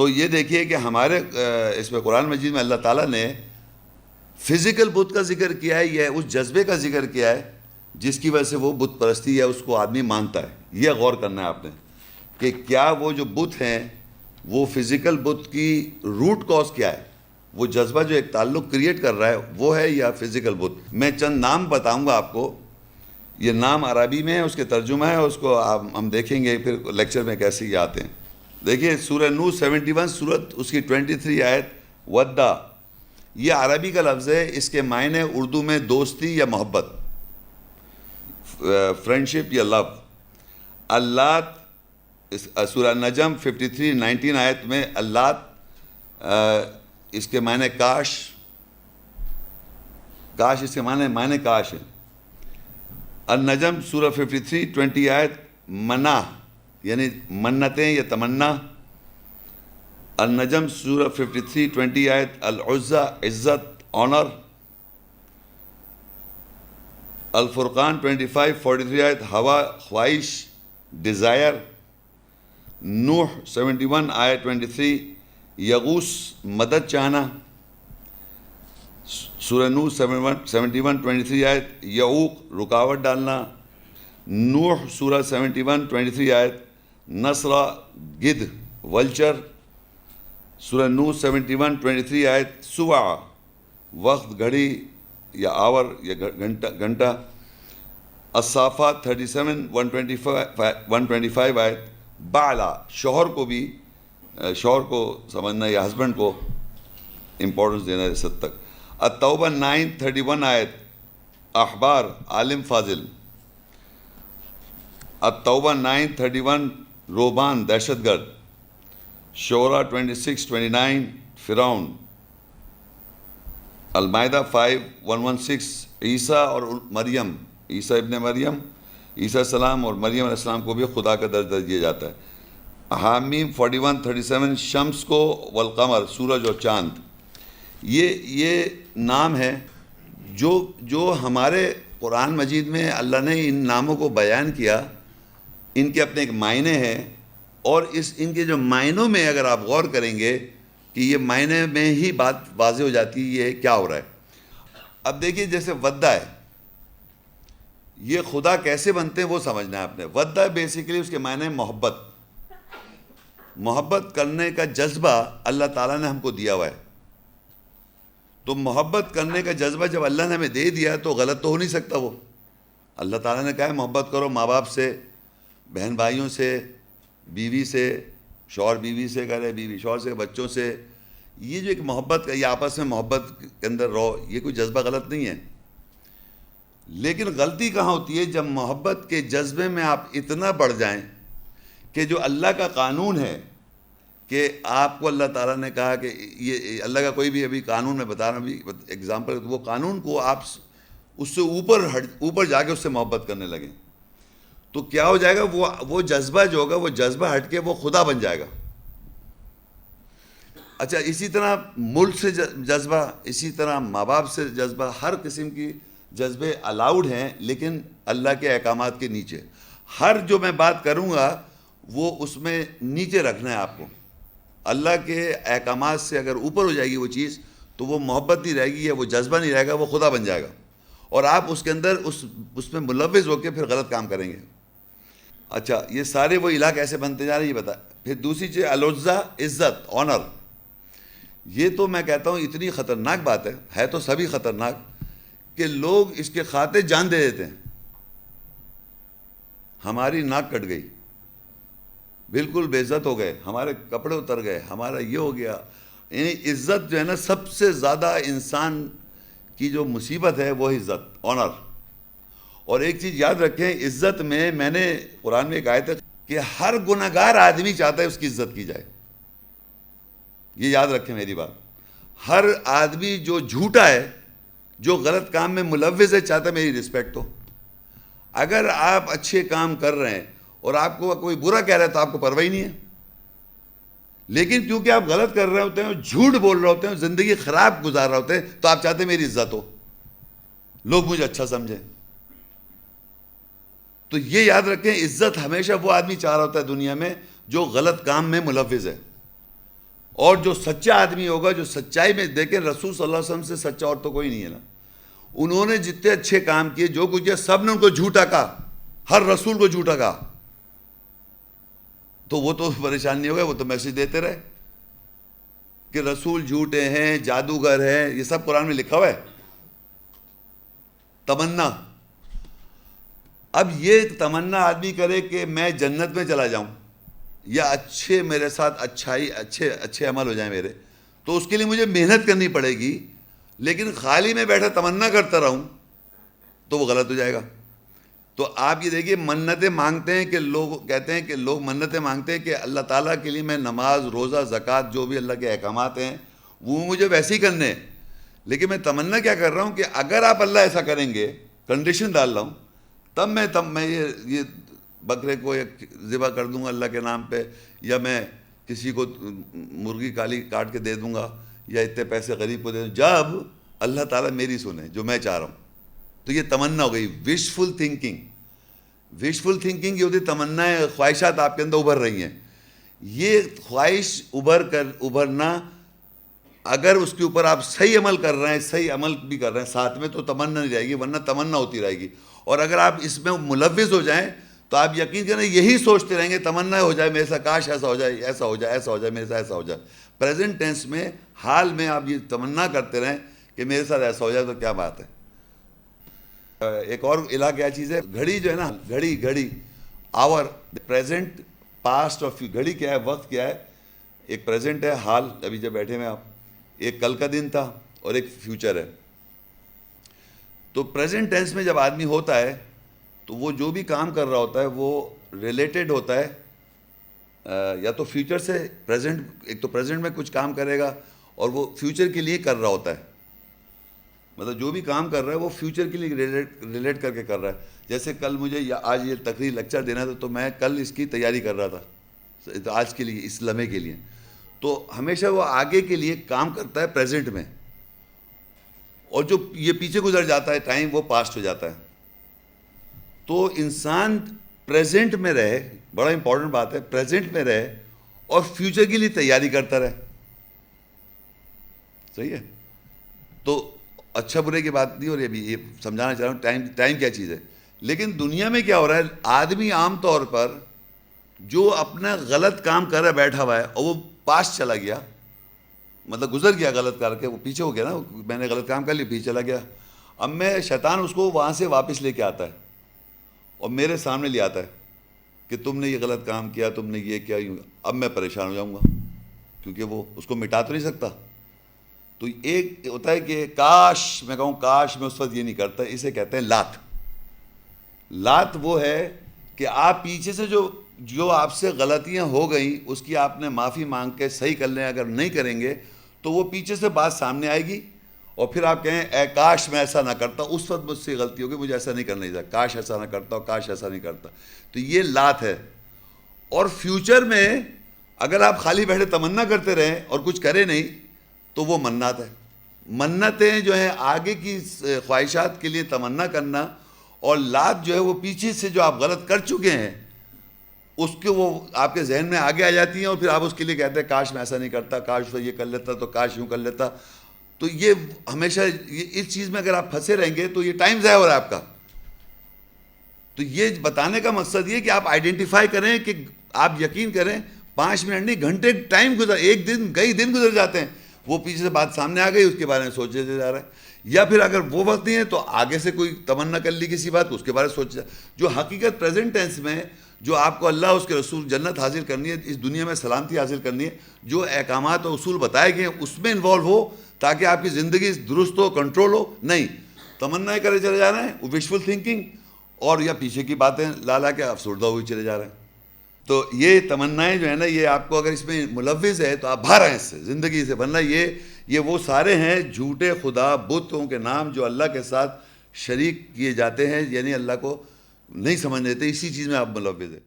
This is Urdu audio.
تو یہ دیکھیے کہ ہمارے اس میں قرآن مجید میں اللہ تعالیٰ نے فزیکل بت کا ذکر کیا ہے یا اس جذبے کا ذکر کیا ہے، جس کی وجہ سے وہ بت پرستی ہے، اس کو آدمی مانتا ہے۔ یہ غور کرنا ہے آپ نے کہ کیا وہ جو بت ہیں، وہ فزیکل بت کی روٹ کاز کیا ہے؟ وہ جذبہ جو ایک تعلق کریٹ کر رہا ہے، وہ ہے یا فزیکل بت؟ میں چند نام بتاؤں گا آپ کو۔ یہ نام عربی میں ہے، اس کے ترجمہ ہے، اس کو آپ ہم دیکھیں گے، پھر لیکچر میں کیسے یہ آتے ہیں۔ دیکھیے سورہ نو سیونٹی ون صورت اس کی ٹوینٹی تھری آیت، ودا۔ یہ عربی کا لفظ ہے، اس کے معنی اردو میں دوستی یا محبت فرینڈشپ یا لو اللہ سورہ نجم ففٹی تھری نائنٹین آیت میں اللہ اس کے معنی کاش۔ کاش، اس کے معنی معنی کاش ہے۔ النجم سورہ ففٹی تھری ٹوینٹی آیت منا یعنی منتیں یا تمنا۔ النجم سورہ ففٹی تھری، ٹوینٹی آیت، العزہ، عزت، آنر۔ الفرقان ٹوینٹی فائیو، فورٹی تھری آیت، ہوا، خواہش ڈیزائر نوح، سیونٹی ون آئے ٹوینٹی تھری یغوس مدد چاہنا۔ سورہ نو seven one, seventy one, twenty three آیت، یعوق، رکاوٹ ڈالنا۔ نوح، سورہ سیونٹی ون، ٹوینٹی تھری آیت نصرہ گدھ، ولچر، سورہ نو سیونٹی ون، ٹوینٹی تھری، آیت سوا وقت، گھڑی یا آور یا گھنٹہ گھنٹہ۔ اصافہ thirty seven, one twenty five, one twenty five, آیت بالا۔ شوہر کو بھی شوہر کو سمجھنا یا ہسبینڈ کو امپورٹنس دینا اس حد تک۔ التوبہ نائن تھرٹی ون، آیت اخبار، عالم فاضل۔ التوبہ نائن تھرٹی ون روبان دہشت گرد شعرا ٹوینٹی سکس ٹوینٹی نائن فراؤن المائدہ فائیو ون ون سکس عیسیٰ اور مریم، عیسیٰ ابن مریم، عیسیٰ السلام اور مریم علیہ السلام کو بھی خدا کا درجہ دیا جاتا ہے۔ حامیم فورٹی ون تھرٹی سیون شمس کو والقمر، سورج اور چاند۔ یہ یہ نام ہے جو جو ہمارے قرآن مجید میں اللہ نے ان ناموں کو بیان کیا۔ ان کے اپنے ایک معنی ہیں اور اس ان کے جو معنوں میں اگر آپ غور کریں گے کہ یہ معنی میں ہی بات واضح ہو جاتی ہے، یہ کیا ہو رہا ہے؟ اب دیکھیے جیسے ودا ہے، یہ خدا کیسے بنتے ہیں وہ سمجھنا ہے آپ نے۔ ودا بیسیکلی اس کے معنی محبت۔ محبت کرنے کا جذبہ اللہ تعالیٰ نے ہم کو دیا ہوا ہے۔ تو محبت کرنے کا جذبہ جب اللہ نے ہمیں دے دیا تو غلط تو ہو نہیں سکتا وہ۔ اللہ تعالیٰ نے کہا ہے، محبت کرو ماں باپ سے۔ بہن بھائیوں سے، بیوی سے، شوہر بیوی سے کرے، بیوی شوہر سے، بچوں سے، یہ جو ایک محبت کا یہ آپس میں محبت کے اندر رہو، یہ کوئی جذبہ غلط نہیں ہے۔ لیکن غلطی کہاں ہوتی ہے؟ جب محبت کے جذبے میں آپ اتنا بڑھ جائیں کہ جو اللہ کا قانون ہے کہ آپ کو اللہ تعالیٰ نے کہا کہ یہ اللہ کا کوئی بھی ابھی قانون میں بتا رہا ہوں، ابھی اگزامپل وہ قانون کو آپ اس سے اوپر ہٹ، اوپر جا کے اس سے محبت کرنے لگیں۔ تو کیا ہو جائے گا؟ وہ وہ جذبہ جو ہوگا، وہ جذبہ ہٹ کے وہ خدا بن جائے گا۔ اچھا اسی طرح ملک سے جذبہ، اسی طرح ماں باپ سے جذبہ، ہر قسم کی جذبے الاؤڈ ہیں، لیکن اللہ کے احکامات کے نیچے۔ ہر جو میں بات کروں گا، وہ اس میں نیچے رکھنا ہے آپ کو۔ اللہ کے احکامات سے اگر اوپر ہو جائے گی وہ چیز، تو وہ محبت نہیں رہے گی، یا وہ جذبہ نہیں رہے گا، وہ خدا بن جائے گا۔ اور آپ اس کے اندر اس اس میں ملوث ہو کے پھر غلط کام کریں گے۔ اچھا یہ سارے وہ علاق ایسے بنتے جا رہے ہیں، یہ بتا۔ پھر دوسری چیز الوزا عزت آنر یہ تو میں کہتا ہوں اتنی خطرناک بات ہے ہے تو سبھی خطرناک، کہ لوگ اس کے خاطر جان دے دیتے ہیں۔ ہماری ناک کٹ گئی۔ بالکل بے عزت ہو گئے، ہمارے کپڑے اتر گئے، ہمارا یہ ہو گیا۔ یعنی عزت جو ہے نا، سب سے زیادہ انسان کی جو مصیبت ہے، وہ عزت آنر اور ایک چیز یاد رکھیں، عزت میں میں نے قرآن میں ایک آیت ہے کہ ہر گناہ گار آدمی چاہتا ہے اس کی عزت کی جائے۔ یہ یاد رکھیں میری بات۔ ہر آدمی جو جھوٹا ہے، جو غلط کام میں ملوث ہے، چاہتا ہے میری رسپیکٹ ہو۔ اگر آپ اچھے کام کر رہے ہیں اور آپ کو کوئی برا کہہ رہا ہے تو آپ کو پرواہی نہیں ہے۔ لیکن کیونکہ آپ غلط کر رہے ہوتے ہیں، جھوٹ بول رہے ہوتے ہیں، زندگی خراب گزار رہے ہوتے ہیں، تو آپ چاہتے ہیں میری عزت ہو۔ لوگ مجھے اچھا سمجھیں۔ تو یہ یاد رکھیں، عزت ہمیشہ وہ آدمی چاہ رہا ہوتا ہے دنیا میں جو غلط کام میں ملوث ہے۔ اور جو سچا آدمی ہوگا، جو سچائی میں، دیکھیں رسول صلی اللہ علیہ وسلم سے سچا اور تو کوئی نہیں ہے نا۔ انہوں نے جتنے اچھے کام کیے، جو کچھ کیا، سب نے ان کو جھوٹا کہا۔ ہر رسول کو جھوٹا کہا۔ تو وہ تو پریشان نہیں ہو گئے وہ تو میسج دیتے رہے۔ کہ رسول جھوٹے ہیں، جادوگر ہیں، یہ سب قرآن میں لکھا ہوا ہے۔ تمنا۔ اب یہ تمنا آدمی کرے کہ میں جنت میں چلا جاؤں، یا اچھے میرے ساتھ اچھائی، اچھے اچھے عمل ہو جائیں میرے، تو اس کے لیے مجھے محنت کرنی پڑے گی، لیکن خالی میں بیٹھا تمنا کرتا رہوں تو وہ غلط ہو جائے گا۔ تو آپ یہ دیکھیے، منتیں مانگتے ہیں کہ لوگ کہتے ہیں کہ لوگ منتیں مانگتے ہیں کہ اللہ تعالیٰ کے لیے میں نماز، روزہ، زکوٰۃ، جو بھی اللہ کے احکامات ہیں، وہ مجھے ویسے ہی کرنے ہیں۔ لیکن میں تمنا کیا کر رہا ہوں کہ اگر آپ اللہ ایسا کریں گے کنڈیشن ڈال رہا ہوں تب میں تب میں یہ یہ بکرے کو ذبح کر دوں گا اللہ کے نام پہ، یا میں کسی کو مرغی کالی کاٹ کے دے دوں گا، یا اتنے پیسے غریب کو دے دوں جب اللہ تعالیٰ میری سنیں، جو میں چاہ رہا ہوں۔ تو یہ تمنا ہو گئی۔ وشفل تھنکنگ وشفل تھنکنگ یہ ہوتی تمنا خواہشات آپ کے اندر ابھر رہی ہیں۔ یہ خواہش ابھر کر ابھرنا اگر اس کے اوپر آپ صحیح عمل کر رہے ہیں، صحیح عمل بھی کر رہے ہیں، ساتھ میں تو تمنا نہیں رہے گی، ورنہ تمنا ہوتی رہے گی۔ اور اگر آپ اس میں ملوث ہو جائیں تو آپ یقین کریں یہی سوچتے رہیں گے، تمنا ہو جائے، میرے ساتھ کاش ایسا ہو جائے، ایسا ہو جائے، ایسا ہو جائے، میرے ساتھ ایسا ہو جائے۔ پریزنٹ ٹینس میں، حال میں آپ یہ تمنا کرتے رہیں کہ میرے ساتھ ایسا ہو جائے تو کیا بات ہے۔ ایک اور الہ کیا چیز ہے، گھڑی جو ہے نا، گھڑی گھڑی۔ آور پریزنٹ پاسٹ اور گھڑی کیا ہے، وقت کیا ہے۔ ایک پریزنٹ ہے، حال، ابھی جب بیٹھے میں آپ۔ ایک کل کا دن تھا اور ایک فیوچر ہے۔ تو پریزنٹ ٹینس میں جب آدمی ہوتا ہے، تو وہ جو بھی کام کر رہا ہوتا ہے، وہ ریلیٹڈ ہوتا ہے۔ یا تو فیوچر سے پریزنٹ ایک تو پریزنٹ میں کچھ کام کرے گا اور وہ فیوچر کے لیے کر رہا ہوتا ہے۔ مطلب جو بھی کام کر رہا ہے، وہ فیوچر کے لیے ریلیٹ ریلیٹ کر کے کر رہا ہے۔ جیسے کل مجھے یا آج یہ تقریر لیکچر دینا تھا، تو میں کل اس کی تیاری کر رہا تھا۔ آج کے لیے، اس لمحے کے لیے۔ تو ہمیشہ وہ آگے کے لیے کام کرتا ہے پریزنٹ میں۔ اور جو یہ پیچھے گزر جاتا ہے ٹائم وہ پاسٹ ہو جاتا ہے۔ تو انسان پریزنٹ میں رہے، بڑا امپورٹنٹ بات ہے پریزنٹ میں رہے اور فیوچر کے لیے تیاری کرتا رہے۔ صحیح ہے؟ تو اچھا برے کی بات نہیں ہو رہی ابھی، یہ سمجھانا چاہ رہا ہوں ٹائم ٹائم کیا چیز ہے؟ لیکن دنیا میں کیا ہو رہا ہے، آدمی عام طور پر جو اپنا غلط کام کر رہا بیٹھا ہوا ہے اور وہ پاس چلا گیا۔ مطلب گزر گیا غلط کر کے، وہ پیچھے ہو گیا نا۔ میں نے غلط کام کر لیا، پیچھے چلا گیا۔ اب میں شیطان اس کو وہاں سے واپس لے کے آتا ہے اور میرے سامنے لے آتا ہے کہ تم نے یہ غلط کام کیا، تم نے یہ کیا اب میں پریشان ہو جاؤں گا، کیونکہ وہ اس کو مٹا تو نہیں سکتا۔ تو ایک ہوتا ہے کہ کاش، میں کہوں کاش، میں اس وقت یہ نہیں کرتا، اسے کہتے ہیں لات۔ لات وہ ہے کہ آپ پیچھے سے جو جو آپ سے غلطیاں ہو گئیں، اس کی آپ نے معافی مانگ کے صحیح کر لیں، اگر نہیں کریں گے تو وہ پیچھے سے بات سامنے آئے گی۔ اور پھر آپ کہیں، اے کاش میں ایسا نہ کرتا، اس وقت مجھ سے غلطی ہوگی، مجھے ایسا نہیں کرنا چاہیے۔ کاش ایسا نہ کرتا کاش ایسا نہیں کرتا۔ تو یہ لات ہے۔ اور فیوچر میں اگر آپ خالی بیٹھے تمنا کرتے رہیں اور کچھ کرے نہیں، تو وہ منت ہے۔ منتیں جو ہیں، آگے کی خواہشات کے لیے تمنا کرنا اور لات جو ہے، وہ پیچھے سے جو آپ غلط کر چکے ہیں اس کے وہ آپ کے ذہن میں آگے آ جاتی ہیں اور پھر آپ اس کے لیے کہتے ہیں، کاش میں ایسا نہیں کرتا، کاش وہ یہ کر لیتا تو کاش یوں کر لیتا۔ تو یہ ہمیشہ اس چیز میں اگر آپ پھنسے رہیں گے تو یہ ٹائم ضائع ہو رہا ہے آپ کا۔ تو یہ بتانے کا مقصد یہ کہ آپ آئیڈینٹیفائی کریں کہ آپ یقین کریں، پانچ منٹ نہیں، گھنٹے ٹائم گزر، ایک دن، کئی دن گزر جاتے ہیں۔ وہ پیچھے سے بات سامنے آ گئی، اس کے بارے میں سوچے جا رہا ہے یا پھر اگر وہ وقت نہیں ہے تو آگے سے کوئی تمنا کر لی کسی بات، اس کے بارے میں سوچا جو حقیقت پریزنٹ ٹینس میں جو آپ کو اللہ، اس کے رسول جنت حاصل کرنی ہے، اس دنیا میں سلامتی حاصل کرنی ہے، جو احکامات اور اصول بتائے گئے ہیں، اس میں انوالو ہو تاکہ آپ کی زندگی درست ہو کنٹرول ہو۔ نہیں، تمنا کرے چلے جا رہے ہیں وشفل تھنکنگ اور یا پیچھے کی باتیں لالا کے افسردہ ہوئی چلے جا رہے ہیں۔ تو یہ تمنائیں جو ہے نا، یہ آپ کو اگر اس میں ملوث ہے تو آپ باہر ہیں اس سے، زندگی سے۔ ورنہ یہ یہ وہ سارے ہیں جھوٹے خدا بتوں کے نام جو اللہ کے ساتھ شریک کیے جاتے ہیں یعنی اللہ کو نہیں سمجھ لیتے اسی چیز میں آپ ملوث ہیں۔